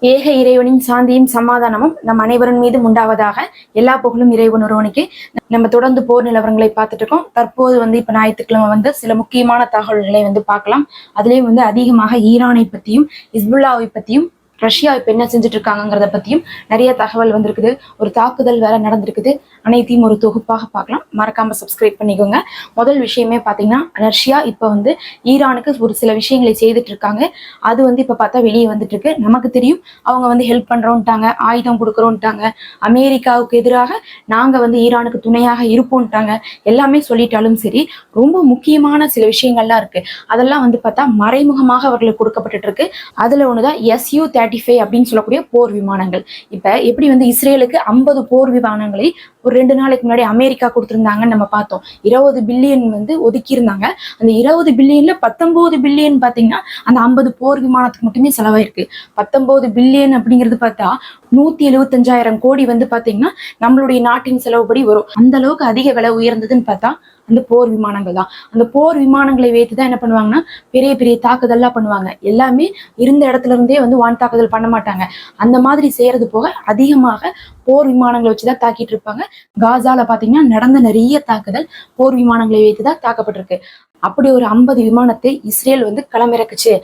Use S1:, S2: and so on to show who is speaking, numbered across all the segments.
S1: ஏக இறைவனின் சாந்தியும் சமாதானமும் நம் அனைவரின் மீதும் உண்டாவதாக எல்லா புகழும் இறைவன் ஒருவனுக்கு. நம்ம தொடர்ந்து போர் நிலவரங்களை பார்த்துட்டு இருக்கோம். தற்போது வந்து இப்ப ஞாயிற்றுக்கிழமை வந்து சில முக்கியமான தகவல்களை வந்து பார்க்கலாம். அதுலயும் வந்து அதிகமாக ஈரானை பத்தியும் இஸ்புல்லாவை பத்தியும் ரஷ்யா இப்போ என்ன செஞ்சுட்டு இருக்காங்கங்கிறத பத்தியும் நிறைய தகவல் வந்திருக்குது. ஒரு தாக்குதல் வேற நடந்திருக்குது. அனைத்தையும் ஒரு தொகுப்பாக பார்க்கலாம். மறக்காம சப்ஸ்கிரைப் பண்ணிக்கோங்க. முதல் விஷயமே பார்த்தீங்கன்னா ரஷ்யா இப்போ வந்து ஈரானுக்கு ஒரு சில விஷயங்களை செய்துட்டு இருக்காங்க அது வந்து இப்போ பார்த்தா வெளியே வந்துட்டு இருக்கு நமக்கு தெரியும். அவங்க வந்து ஹெல்ப் பண்றோம்ட்டாங்க ஆயுதம் கொடுக்குறோம்ட்டாங்க அமெரிக்காவுக்கு எதிராக நாங்க வந்து ஈரானுக்கு துணையாக இருப்போம்ட்டாங்க எல்லாமே சொல்லிட்டாலும் சரி ரொம்ப முக்கியமான சில விஷயங்கள்லாம் இருக்கு. அதெல்லாம் வந்து பார்த்தா மறைமுகமாக அவர்களுக்கு கொடுக்கப்பட்டு இருக்கு அதுல தான் எஸ்யூ தேர்ட்டி ஃபைவ் அப்படின்னு சொல்லக்கூடிய போர் விமானங்கள். இப்ப எப்படி வந்து இஸ்ரேலுக்கு ஐம்பது போர் விமானங்களை ஒரு ரெண்டு நாளைக்கு முன்னாடி அமெரிக்கா கொடுத்துருந்தாங்கன்னு நம்ம பார்த்தோம். இருபது பில்லியன் வந்து ஒதுக்கியிருந்தாங்க. அந்த இருபது பில்லியன்ல பத்தொன்பது பில்லியன் பார்த்தீங்கன்னா அந்த ஐம்பது போர் விமானத்துக்கு மட்டுமே செலவாயிருக்கு. பத்தொன்பது பில்லியன் அப்படிங்கிறது பார்த்தா நூத்தி எழுபத்தஞ்சாயிரம் கோடி வந்து பாத்தீங்கன்னா நம்மளுடைய நாட்டின் செலவுபடி வரும். அந்த அளவுக்கு அதிக விலை உயர்ந்ததுன்னு பார்த்தா அந்த போர் விமானங்கள் தான். அந்த போர் விமானங்களை வைத்து தான் என்ன பண்ணுவாங்கன்னா பெரிய பெரிய தாக்குதல்லாம் பண்ணுவாங்க. எல்லாமே இருந்த இடத்துல இருந்தே வந்து வான் தாக்குதல் பண்ண மாட்டாங்க. அந்த மாதிரி செய்யறது போக அதிகமாக போர் விமானங்களை வச்சு தான் தாக்கிட்டு இருப்பாங்க. காசால பாத்தீங்கன்னா நடந்த நிறைய தாக்குதல் போர் விமானங்களை வைத்து தான் தாக்கப்பட்டிருக்கு. அப்படி ஒரு ஐம்பது விமானத்தை இஸ்ரேல் வந்து களமிறக்குச்சு.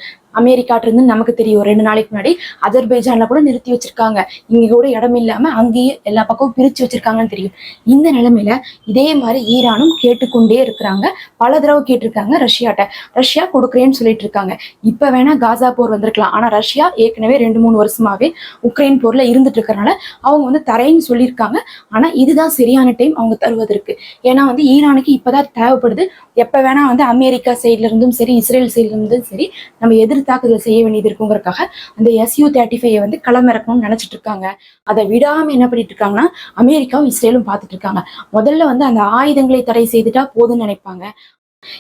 S1: அமெரிக்காட்டிருந்து நமக்கு தெரியும் ரெண்டு நாளைக்கு முன்னாடி அஜர்பைஜான்ல கூட நிறுத்தி வச்சிருக்காங்க. இங்க கூட இடம் இல்லாம அங்கேயே எல்லா பக்கமும் பிரிச்சு வச்சிருக்காங்கன்னு தெரியும். இந்த நிலைமையில இதே மாதிரி ஈரானும் கேட்டுக்கொண்டே இருக்கிறாங்க. பல தடவை கேட்டிருக்காங்க ரஷ்யாட்ட. ரஷ்யா கொடுக்குறேன்னு சொல்லிட்டு இருக்காங்க. இப்ப வேணா காசா போர் வந்திருக்கலாம். ஆனா ரஷ்யா ஏற்கனவே ரெண்டு மூணு வருஷமாவே உக்ரைன் போர்ல இருந்துட்டு இருக்கறனால அவங்க வந்து தரேன்னு சொல்லியிருக்காங்க. ஆனா இதுதான் சரியான டைம் அவங்க தருவதற்கு. ஏன்னா வந்து ஈரானுக்கு இப்பதான் தேவைப்படுது. எப்ப வேணா வந்து அமெரிக்கா சைட்ல இருந்தும் சரி இஸ்ரேல் சைட்ல இருந்தும் சரி நம்ம எதிர் தாக்குதல் செய்ய வேண்டியது இருக்குங்கிறக்காக அந்த எஸ்யூ தேர்ட்டி ஃபைவ் வந்து களமிறக்கணும்னு நினைச்சிட்டு இருக்காங்க. அதை விடாம என்ன பண்ணிட்டு இருக்காங்கன்னா அமெரிக்காவும் இஸ்ரேலும் பார்த்துட்டு இருக்காங்க. முதல்ல வந்து அந்த ஆயுதங்களை தடை செய்துட்டா போதும்னு நினைப்பாங்க.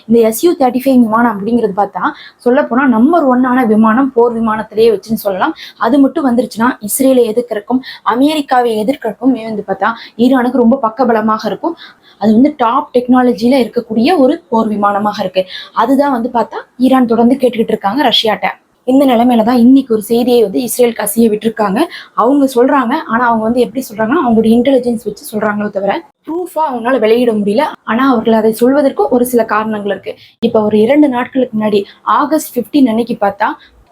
S1: இந்த எஸ்யூ தேர்ட்டி ஃபைவ் விமானம் அப்படிங்கிறது பார்த்தா சொல்ல போனா நம்பர் ஒன்னான விமானம் போர் விமானத்திலேயே வச்சுன்னு சொல்லலாம். அது மட்டும் வந்துருச்சுன்னா இஸ்ரேலை எதிர்க்கிறக்கும் அமெரிக்காவை எதிர்க்கிறக்கும் வந்து பார்த்தா ஈரானுக்கு ரொம்ப பக்கபலமாக இருக்கும். அது வந்து டாப் டெக்னாலஜியில இருக்கக்கூடிய ஒரு போர் விமானமாக இருக்கு. அதுதான் வந்து பார்த்தா ஈரான் தொடர்ந்து கேட்டுக்கிட்டு இருக்காங்க ரஷ்யாட்ட. இந்த நிலைமையில தான் இன்னைக்கு ஒரு செய்தியை வந்து இஸ்ரேல் கசிய விட்டுருக்காங்க. அவங்க சொல்றாங்க ஆனா அவங்க வந்து எப்படி சொல்றாங்கன்னா அவங்களுடைய இன்டெலிஜென்ஸ் வச்சு சொல்றாங்களோ தவிர ப்ரூஃபா அவங்களால வெளியிட முடியல. ஆனா அவர்கள் அதை சொல்வதற்கும் ஒரு சில காரணங்கள் இருக்கு. இப்ப ஒரு இரண்டு நாட்களுக்கு முன்னாடி ஆகஸ்ட் 15 அன்னைக்கு பார்த்தா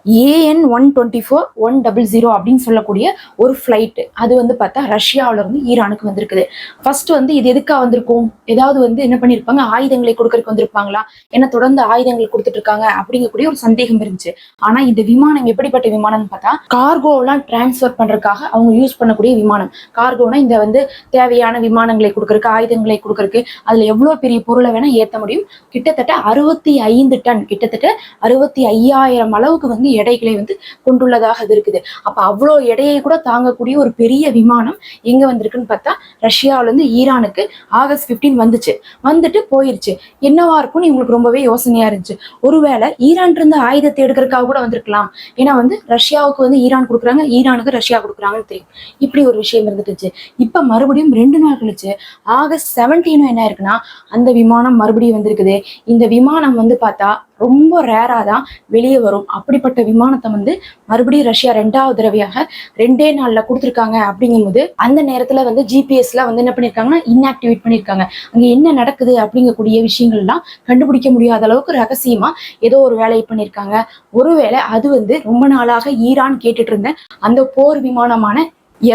S1: A N one twenty four one double zero அப்படின்னு சொல்லக்கூடிய ஒரு ஃப்ளைட்டு அது வந்து பார்த்தா ரஷ்யாவிலேருந்து ஈரானுக்கு வந்திருக்குது. ஃபர்ஸ்ட் வந்து இது எதுக்கா வந்திருக்கும்? ஏதாவது வந்து என்ன பண்ணியிருப்பாங்க ஆயுதங்களை கொடுக்கறதுக்கு வந்திருப்பாங்களா? ஏன்னா தொடர்ந்து ஆயுதங்கள் கொடுத்துட்டு இருக்காங்க? அப்படிங்கக்கூடிய ஒரு சந்தேகம் இருந்துச்சு. ஆனா இந்த விமானம் எப்படிப்பட்ட விமானம்னு பார்த்தா கார்கோலாம் டிரான்ஸ்ஃபர் பண்றதுக்காக அவங்க யூஸ் பண்ணக்கூடிய விமானம். கார்கோனா இந்த வந்து தேவையான விமானங்களை கொடுக்கறக்கு ஆயுதங்களை கொடுக்கறக்கு அதுல எவ்வளவு பெரிய பொருளை வேணால் ஏற்ற முடியும்? கிட்டத்தட்ட அறுபத்தி ஐந்து டன் கிட்டத்தட்ட அறுபத்தி ஐயாயிரம் அளவுக்கு வந்து எடைகளை வந்து கொண்டுள்ளதாக அது இருக்குது. அப்ப அவ்வளோ எடையை கூட தாங்கக்கூடிய ஒரு பெரிய விமானம் எங்க வந்திருக்குன்னு பார்த்தா ரஷ்யாவிலேருந்து ஈரானுக்கு ஆகஸ்ட் 15 வந்துச்சு. வந்துட்டு போயிருச்சு. என்னவா இருக்கும்னு இவங்களுக்கு ரொம்பவே யோசனையா இருந்துச்சு. ஒருவேளை ஈரான் இருந்து ஆயுதத்தை எடுக்கிறதுக்காக கூட வந்திருக்கலாம். ஏன்னா வந்து ரஷ்யாவுக்கு வந்து ஈரான் கொடுக்குறாங்க ஈரானுக்கு ரஷ்யா கொடுக்குறாங்கன்னு தெரியும். இப்படி ஒரு விஷயம் இருந்துட்டுச்சு. இப்ப மறுபடியும் ரெண்டு நாள் கழிச்சு ஆகஸ்ட் செவன்டீனும் என்ன இருக்குன்னா அந்த விமானம் மறுபடியும் வந்திருக்குது. இந்த விமானம் வந்து பார்த்தா ரொம்ப ரேராக தான் வெளியே வரும். அப்படிப்பட்ட விமானத்தை வந்து மறுபடியும் ரஷ்யா ரெண்டாவது தடவையாக ரெண்டே நாளில் கொடுத்துருக்காங்க அப்படிங்கும்போது அந்த நேரத்தில் வந்து ஜிபிஎஸ்ல வந்து என்ன பண்ணியிருக்காங்கன்னா இன்ஆக்டிவேட் பண்ணியிருக்காங்க அங்கே என்ன நடக்குது அப்படிங்கக்கூடிய விஷயங்கள்லாம் கண்டுபிடிக்க முடியாத அளவுக்கு ரகசியமாக ஏதோ ஒரு வேலையை பண்ணியிருக்காங்க ஒருவேளை அது வந்து ரொம்ப நாளாக ஈரான் கேட்டுட்டு இருந்த அந்த போர் விமானமான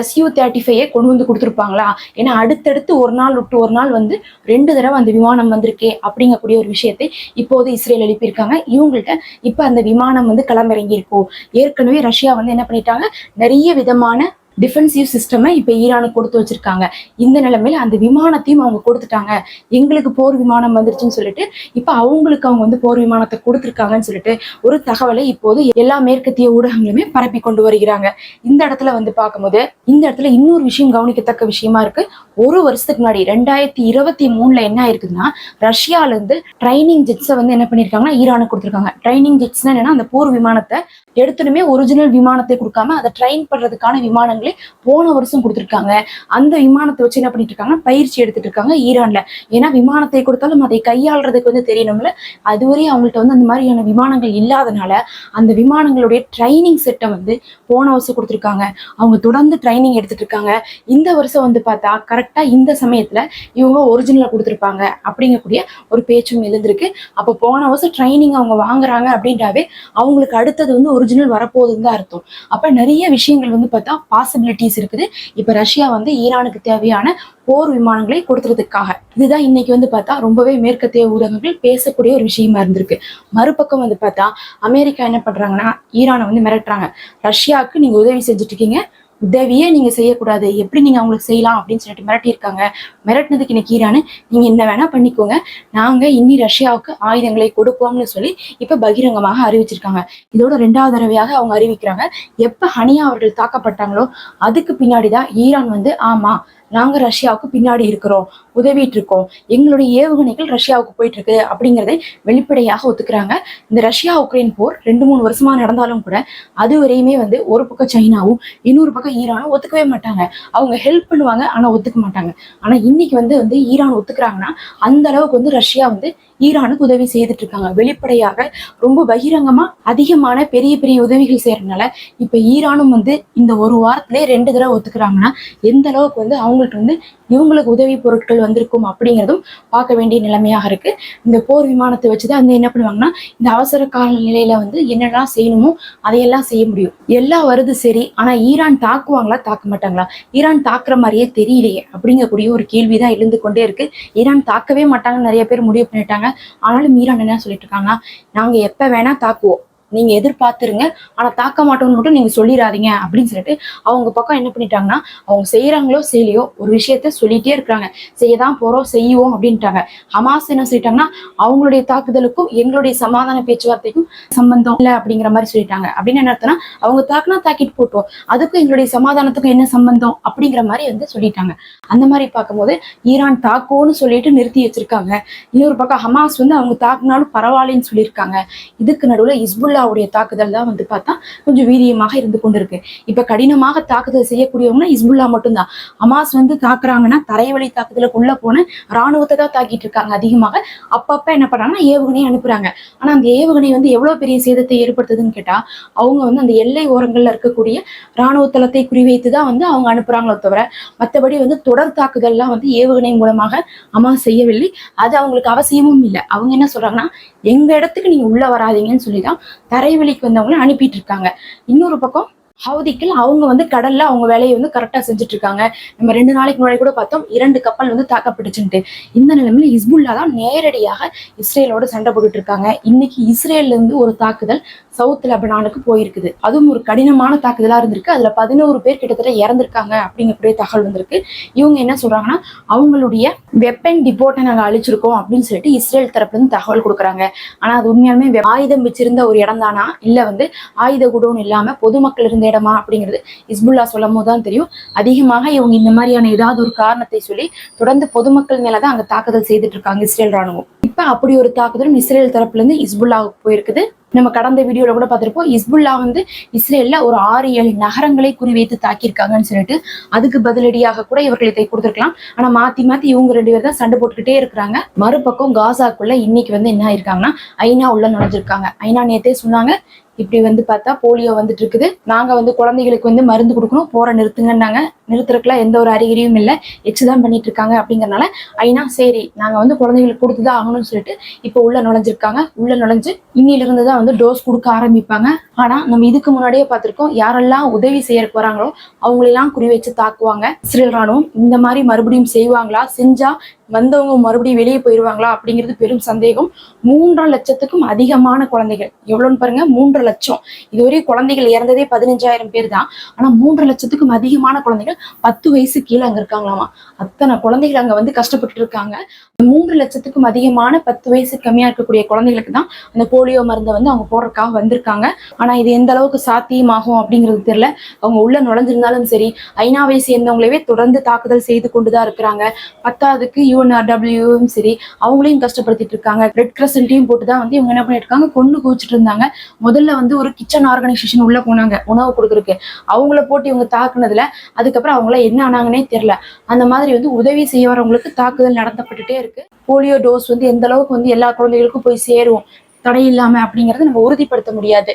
S1: எஸ்யூ தேர்ட்டி ஃபைவ் கொண்டு வந்து கொடுத்துருப்பாங்களா? ஏன்னா அடுத்தடுத்து ஒரு நாள் விட்டு ஒரு நாள் வந்து ரெண்டு தடவை அந்த விமானம் வந்திருக்கே அப்படிங்கக்கூடிய ஒரு விஷயத்தை இப்போது இஸ்ரேல் எழுப்பியிருக்காங்க. இவங்கள்ட்ட இப்போ அந்த விமானம் வந்து களமிறங்கியிருக்கும் ஏற்கனவே ரஷ்யா வந்து என்ன பண்ணிட்டாங்க? நிறைய விதமான டிஃபென்சிவ் சிஸ்டமை இப்போ ஈரானுக்கு கொடுத்து வச்சிருக்காங்க. இந்த நிலைமையில அந்த விமானத்தையும் அவங்க கொடுத்துட்டாங்க. எங்களுக்கு போர் விமானம் வந்துருச்சுன்னு சொல்லிட்டு இப்போ அவங்களுக்கு அவங்க வந்து போர் விமானத்தை கொடுத்துருக்காங்கன்னு சொல்லிட்டு ஒரு தகவலை இப்போது எல்லா மேற்கத்திய ஊடகங்களுமே பரப்பி கொண்டு வருகிறாங்க. இந்த இடத்துல வந்து பார்க்கும்போது இந்த இடத்துல இன்னொரு விஷயம் கவனிக்கத்தக்க விஷயமா இருக்கு. ஒரு வருஷத்துக்கு முன்னாடி ரெண்டாயிரத்தி இருபத்தி மூணுல என்ன ஆயிருக்குதுன்னா ரஷ்யால இருந்து ட்ரைனிங் ஜெட்ஸை வந்து என்ன பண்ணிருக்காங்கன்னா ஈரானுக்கு கொடுத்துருக்காங்க. ட்ரைனிங் ஜெட்ஸ்னா என்னன்னா அந்த போர் விமானத்தை எடுத்துனுமே ஒரிஜினல் விமானத்தை கொடுக்காம அதை ட்ரெயின் பண்றதுக்கான விமானங்கள் விமானங்களே போன வருஷம் கொடுத்துருக்காங்க. அந்த விமானத்தை வச்சு என்ன பண்ணிட்டு இருக்காங்க பயிற்சி எடுத்துட்டு இருக்காங்க ஈரான்ல. ஏன்னா விமானத்தை கொடுத்தாலும் அதை கையாளுறதுக்கு வந்து தெரியணும்ல. அதுவரை அவங்கள்ட்ட வந்து அந்த மாதிரியான விமானங்கள் இல்லாதனால அந்த விமானங்களுடைய ட்ரைனிங் செட்டை வந்து போன வருஷம் கொடுத்துருக்காங்க. அவங்க தொடர்ந்து ட்ரைனிங் எடுத்துட்டு இருக்காங்க இந்த வருஷம் வந்து பார்த்தா கரெக்டா இந்த சமயத்துல இவங்க ஒரிஜினலா கொடுத்துருப்பாங்க அப்படிங்கக்கூடிய ஒரு பேச்சும் எழுந்திருக்கு. அப்போ போன வருஷம் ட்ரைனிங் அவங்க வாங்குறாங்க அப்படின்றாவே அவங்களுக்கு அடுத்தது வந்து ஒரிஜினல் வரப்போகுதுன்னு தான் அர்த்தம். அப்ப நிறைய விஷயங்கள் வந்து பார்த்தா பாசிபிலிட்டிஸ் இருக்குது. இப்ப ரஷ்யா வந்து ஈரானுக்கு தேவையான போர் விமானங்களை கொடுத்துறதுக்காக இதுதான் இன்னைக்கு வந்து பார்த்தா ரொம்பவே மேற்கத்திய ஊடகங்கள் பேசக்கூடிய ஒரு விஷயமா இருந்திருக்கு. மறுபக்கம் வந்து பார்த்தா அமெரிக்கா என்ன பண்றாங்கன்னா ஈரானை வந்து மிரட்டுறாங்க. ரஷ்யாவுக்கு நீங்க உதவி செஞ்சுட்டு இருக்கீங்க. உதவியே நீங்க செய்யக்கூடாது. எப்படி நீங்க அவங்களுக்கு செய்யலாம் அப்படின்னு சொல்லிட்டு மிரட்டியிருக்காங்க. மிரட்டினதுக்கு இன்னைக்கு ஈரானு நீங்க என்ன வேணா பண்ணிக்கோங்க. நாங்க இன்னி ரஷ்யாவுக்கு ஆயுதங்களை கொடுப்போம்னு சொல்லி இப்ப பகிரங்கமாக அறிவிச்சிருக்காங்க. இதோட ரெண்டாவது தடவையாக அவங்க அறிவிக்கிறாங்க. எப்ப ஹனியா அவர்கள் தாக்கப்பட்டாங்களோ அதுக்கு பின்னாடிதான் ஈரான் வந்து ஆமா நாங்க ரஷ்யாவுக்கு பின்னாடி இருக்கிறோம் உதவிட்டு இருக்கோம் எங்களுடைய ஏவுகணைகள் ரஷ்யாவுக்கு போயிட்டு இருக்கு அப்படிங்கிறதை வெளிப்படையாக ஒத்துக்கிறாங்க. இந்த ரஷ்யா உக்ரைன் போர் ரெண்டு மூணு வருஷமா நடந்தாலும் கூட அது வரையுமே வந்து ஒரு பக்கம் சைனாவும் இன்னொரு பக்கம் ஈரானும் ஒத்துக்கவே மாட்டாங்க. அவங்க ஹெல்ப் பண்ணுவாங்க ஆனா ஒத்துக்க மாட்டாங்க. ஆனா இன்னைக்கு வந்து வந்து ஈரான் ஒத்துக்கிறாங்கன்னா அந்த அளவுக்கு வந்து ரஷ்யா வந்து ஈரானுக்கு உதவி செய்துட்டு இருக்காங்க வெளிப்படையாக ரொம்ப பகிரங்கமா அதிகமான பெரிய பெரிய உதவிகள் செய்யறதுனால இப்ப ஈரானும் வந்து இந்த ஒரு வாரத்திலே ரெண்டு தடவை ஒத்துக்கிறாங்கன்னா எந்த அளவுக்கு வந்து அவங்கள்ட்ட வந்து இவங்களுக்கு உதவி பொருட்கள் வந்திருக்கும் அப்படிங்கிறதும் பார்க்க வேண்டிய நிலைமையாக இருக்கு. இந்த போர் விமானத்தை வச்சுதான் வந்து என்ன பண்ணுவாங்கன்னா இந்த அவசர கால நிலையில வந்து என்னெல்லாம் செய்யணுமோ அதையெல்லாம் செய்ய முடியும். எல்லாம் வருது சரி ஆனா ஈரான் தாக்குவாங்களா தாக்க மாட்டாங்களா? ஈரான் தாக்குற மாதிரியே தெரியலையே அப்படிங்கக்கூடிய ஒரு கேள்விதான் எழுந்து கொண்டே இருக்கு. ஈரான் தாக்கவே மாட்டாங்கன்னு நிறைய பேர் முடிவு பண்ணிட்டாங்க. ஆனாலும் ஈரான் என்ன சொல்லிட்டு இருக்காங்கன்னா நாங்க எப்ப வேணா தாக்குவோம். நீங்க எதிர்பார்த்துருங்க. ஆனா தாக்க மாட்டோம்னு மட்டும் நீங்க சொல்லிடாதீங்க அப்படின்னு சொல்லிட்டு அவங்க பக்கம் என்ன பண்ணிட்டாங்கன்னா அவங்க செய்யறாங்களோ செய்யலையோ ஒரு விஷயத்த சொல்லிட்டே இருக்கிறாங்க. செய்யதான் போறோம் செய்வோம் அப்படின்ட்டாங்க. ஹமாஸ் என்ன சொல்லிட்டாங்கன்னா அவங்களுடைய தாக்குதலுக்கும் எங்களுடைய சமாதான பேச்சுவார்த்தைக்கும் சம்பந்தம் இல்லை அப்படிங்கிற மாதிரி சொல்லிட்டாங்க. அப்படின்னு என்ன அர்த்தம்னா அவங்க தாக்குனா தாக்கிட்டு போட்டோம். அதுக்கும் எங்களுடைய சமாதானத்துக்கும் என்ன சம்பந்தம் அப்படிங்கிற மாதிரி வந்து சொல்லிட்டாங்க. அந்த மாதிரி பார்க்கும்போது ஈரான் தாக்கோன்னு சொல்லிட்டு நிறுத்தி வச்சிருக்காங்க. இன்னொரு பக்கம் ஹமாஸ் வந்து அவங்க தாக்குனாலும் பரவாயில்லைன்னு சொல்லியிருக்காங்க. இதுக்கு நடுவில் ஹிஸ்புல்லாவுடைய தாக்குதல் தான் வந்து பார்த்தா கொஞ்சம் வீரியமாக இருந்து கொண்டிருக்கு. இப்ப கடினமாக தாக்குதல் செய்யக்கூடியவங்கன்னா ஹிஸ்புல்லா மட்டும்தான். ஹமாஸ் வந்து தாக்குறாங்கன்னா தரைவழி தாக்குதலுக்கு உள்ள போன ராணுவத்தை தான் தாக்கிட்டு இருக்காங்க அதிகமாக. அப்பப்ப என்ன பண்றாங்கன்னா ஏவுகணை அனுப்புறாங்க. ஆனா அந்த ஏவுகணை வந்து எவ்வளவு பெரிய சேதத்தை ஏற்படுத்துதுன்னு கேட்டா அவங்க வந்து அந்த எல்லை ஓரங்கள்ல இருக்கக்கூடிய ராணுவ தளத்தை குறிவைத்து தான் வந்து அவங்க அனுப்புறாங்களோ தவிர மற்றபடி வந்து தொடர் தாக்குதல்லாம் வந்து ஏவுகணை மூலமாக ஹமாஸ் செய்யவில்லை. அது அவங்களுக்கு அவசியமும் இல்லை. அவங்க என்ன சொல்றாங்கன்னா எங்க இடத்துக்கு நீங்க உள்ள வராதீங்கன்னு சொல்லி தான் தரைவழிக்கு வந்தவங்களை அனுப்பிட்டு இருக்காங்க இன்னொரு பக்கம் ஹவுதிக்கில் அவங்க வந்து கடல்ல அவங்க வேலையை வந்து கரெக்டா செஞ்சுட்டு இருக்காங்க நம்ம ரெண்டு நாளைக்கு முன்னாடி கூட பார்த்தோம் இரண்டு கப்பல் வந்து தாக்கப்பட்டுச்சுன்ட்டு. இந்த நிலைமையில இஸ்புல்லா தான் நேரடியாக இஸ்ரேலோட சண்டை போட்டுட்டு இருக்காங்க இன்னைக்கு இஸ்ரேல்ல இருந்து ஒரு தாக்குதல் சவுத் லெபனானுக்கு போயிருக்குது. அதுவும் ஒரு கடினமான தாக்குதலா இருந்திருக்கு. அதுல பதினோரு பேர் கிட்டத்தட்ட இறந்திருக்காங்க அப்படிங்கக்கூடிய தகவல் வந்திருக்கு. இவங்க என்ன சொல்றாங்கன்னா அவங்களுடைய வெப்பன் டிபோட்டை நாங்கள் அழிச்சிருக்கோம் அப்படின்னு சொல்லிட்டு இஸ்ரேல் தரப்புல இருந்து தகவல் கொடுக்குறாங்க. ஆனா அது உண்மையாலுமே ஆயுதம் வச்சிருந்த ஒரு இடம் தானா? இல்ல வந்து ஆயுத குடோன் இல்லாம பொதுமக்கள் இருந்த இடமா? அப்படிங்கிறது இஸ்புல்லா சொல்லும் போது தான் தெரியும். அதிகமாக இவங்க இந்த மாதிரியான ஏதாவது ஒரு காரணத்தை சொல்லி தொடர்ந்து பொதுமக்கள் மேலதான் அங்க தாக்குதல் செய்துட்டு இருக்காங்க இஸ்ரேல் ராணுவம். இப்ப அப்படி ஒரு தாக்குதலும் இஸ்ரேல் தரப்புல இருந்து இஸ்புல்லாவுக்கு போயிருக்குது. நம்ம கடந்த வீடியோல கூட பார்த்திருப்போம். இஸ்புல்லா வந்து இஸ்ரேல்ல ஒரு ஆறு ஏழு நகரங்களை குறிவைத்து தாக்கியிருக்காங்கன்னு சொல்லிட்டு அதுக்கு பதிலடியாக கூட இவர்கள் இதை கொடுத்துருக்கலாம். ஆனா மாத்தி மாத்தி இவங்க ரெண்டு பேர் தான் சண்டை போட்டுக்கிட்டே இருக்கிறாங்க. மறுபக்கம் காசாக்குள்ள இன்னைக்கு வந்து என்ன ஆயிருக்காங்கன்னா ஐநா உள்ள நுழைஞ்சிருக்காங்க. ஐநா நேத்தே சொன்னாங்க இப்படி வந்து பார்த்தா போலியோ வந்துட்டு இருக்குது. நாங்க வந்து குழந்தைகளுக்கு வந்து மருந்து கொடுக்கணும். போற நிறுத்துங்கன்னாங்க. நிறுத்துறதுக்குலாம் எந்த ஒரு அறிகுறியும் இல்லை. எச்சுதான் பண்ணிட்டு இருக்காங்க அப்படிங்கறனால ஐநா சரி நாங்க வந்து குழந்தைகளுக்கு கொடுத்துதான் ஆகணும்னு சொல்லிட்டு இப்போ உள்ள நுழைஞ்சிருக்காங்க. உள்ள நுழைஞ்சு இன்னில இருந்து தான் வந்து டோஸ் கொடுக்க ஆரம்பிப்பாங்க. ஆனா நம்ம இதுக்கு முன்னாடியே பார்த்திருக்கோம். யாரெல்லாம் உதவி செய்ய போறாங்களோ அவங்களெல்லாம் குறி வச்சு தாக்குவாங்க. இஸ்ரேல் ராணுவம் இந்த மாதிரி மறுபடியும் செய்வாங்களா? செஞ்சா வந்தவங்க மறுபடியும் வெளியே போயிடுவாங்களா அப்படிங்கிறது பெரும் சந்தேகம். மூன்றரை லட்சத்துக்கும் அதிகமான குழந்தைகள். எவ்வளோன்னு பாருங்க மூன்றரை லட்சம். இதுவரை குழந்தைகள் இறந்ததே பதினஞ்சாயிரம் பேர் தான். ஆனா மூன்றரை லட்சத்துக்கும் அதிகமான குழந்தைகள் பத்து வயசு கீழே அங்க இருக்காங்களாமா? அத்தனை குழந்தைகள் அங்க வந்து கஷ்டப்பட்டு இருக்காங்க. மூன்று லட்சத்துக்கும் அதிகமான பத்து வயசு கம்மியா இருக்கக்கூடிய குழந்தைகளுக்கு தான் அந்த போலியோ மருந்தை வந்து அவங்க போடுறதுக்காக வந்திருக்காங்க. ஆனா இது எந்த அளவுக்கு சாத்தியமாகும் அப்படிங்கிறது தெரியல. அவங்க உள்ள நுழைஞ்சிருந்தாலும் சரி ஐநாவை சேர்ந்தவங்களவே தொடர்ந்து தாக்குதல் செய்து கொண்டுதான் இருக்கிறாங்க. பத்தாவதுக்கு யூஎன்ஆர்டபிள்யூவும் சரி அவங்களையும் கஷ்டப்படுத்திட்டு இருக்காங்க ரெட் கிரசன்ட்டையும் போட்டு தான் வந்து இவங்க என்ன பண்ணிட்டு கொண்டு குவிச்சிட்டு இருந்தாங்க முதல்ல வந்து ஒரு கிச்சன் ஆர்கனைசேஷன் உள்ள போனாங்க உணவு கொடுக்குறதுக்கு. அவங்கள போட்டு இவங்க தாக்குனதுல அதுக்கப்புறம் அவங்கள என்ன ஆனாங்கன்னே தெரியல. அந்த மாதிரி வந்து உதவி செய்ய வரவங்களுக்கு தாக்குதல் நடத்தப்பட்டுட்டே இருக்கு. போலியோ டோஸ் வந்து எந்த அளவுக்கு வந்து எல்லா குழந்தைகளுக்கும் போய் சேரும் தடை இல்லாம அப்படிங்கறத நம்ம உறுதிப்படுத்த முடியாது.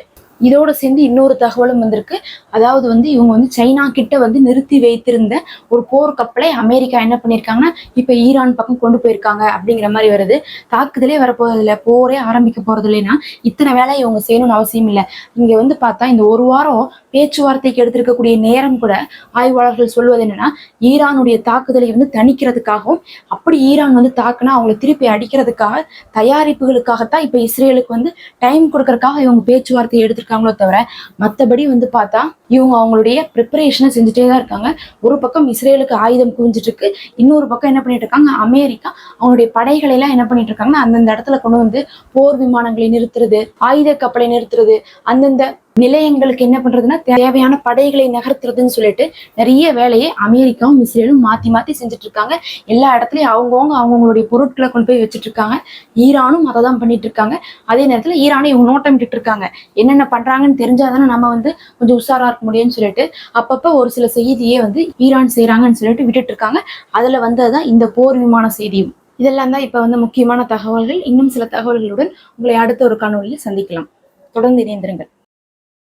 S1: இதோட சேர்ந்து இன்னொரு தகவலும் வந்திருக்கு. அதாவது வந்து இவங்க வந்து சைனா கிட்ட வந்து நிறுத்தி வைத்திருந்த ஒரு போர் கப்பலை அமெரிக்கா என்ன பண்ணியிருக்காங்கன்னா இப்போ ஈரான் பக்கம் கொண்டு போயிருக்காங்க அப்படிங்கிற மாதிரி வருது. தாக்குதலே வரப்போறது இல்லை போரே ஆரம்பிக்க போறது இல்லைன்னா இத்தனை வேலையை இவங்க செய்யணும்னு அவசியம் இல்லை. இங்க வந்து பார்த்தா இந்த ஒரு வாரம் பேச்சுவார்த்தைக்கு எடுத்திருக்கக்கூடிய நேரம் கூட ஆய்வாளர்கள் சொல்வது என்னன்னா ஈரானுடைய தாக்குதலை வந்து தணிக்கிறதுக்காகவும் அப்படி ஈரான் வந்து தாக்குனா அவங்களை திருப்பி அடிக்கிறதுக்காக தயாரிப்புகளுக்காகத்தான் இப்போ இஸ்ரேலுக்கு வந்து டைம் கொடுக்கறதுக்காக இவங்க பேச்சுவார்த்தையை எடுத்திருக்காங்களோ தவிர மற்றபடி வந்து பார்த்தா இவங்க அவங்களுடைய ப்ரிப்பரேஷனை செஞ்சுட்டே தான் இருக்காங்க. ஒரு பக்கம் இஸ்ரேலுக்கு ஆயுதம் குவிஞ்சிட்டு இருக்கு இன்னொரு பக்கம் என்ன பண்ணிட்டு இருக்காங்க அமெரிக்கா அவங்களுடைய படைகளை எல்லாம் என்ன பண்ணிட்டு இருக்காங்கன்னா அந்தந்த இடத்துல கொண்டு வந்து போர் விமானங்களை நிறுத்துறது ஆயுத கப்பலை நிறுத்துறது அந்தந்த நிலையங்களுக்கு என்ன பண்றதுன்னா தேவையான படைகளை நகர்த்துறதுன்னு சொல்லிட்டு நிறைய வேலையை அமெரிக்காவும் இஸ்ரேலும் மாத்தி மாத்தி செஞ்சுட்டு இருக்காங்க எல்லா இடத்துலயும் அவங்கவுங்க அவங்கவுங்களுடைய பொருட்களை கொண்டு போய் வச்சுட்டு இருக்காங்க ஈரானும் அதை தான் பண்ணிட்டு இருக்காங்க அதே நேரத்துல ஈரானை இவங்க நோட்டம் விட்டுட்டு இருக்காங்க என்னென்ன பண்றாங்கன்னு தெரிஞ்சாதானே நம்ம வந்து கொஞ்சம் உஷாரா இருக்க முடியும்னு சொல்லிட்டு அப்பப்ப ஒரு சில செய்தியே வந்து ஈரான் செய்யறாங்கன்னு சொல்லிட்டு விட்டுட்டு இருக்காங்க அதுல வந்ததுதான் இந்த போர் விமான செய்தியும். இதெல்லாம் தான் இப்ப வந்து முக்கியமான தகவல்கள். இன்னும் சில தகவல்களுடன் உங்களை அடுத்த ஒரு காணொலியில் சந்திக்கலாம். தொடர்ந்து இணைந்திருங்கள்.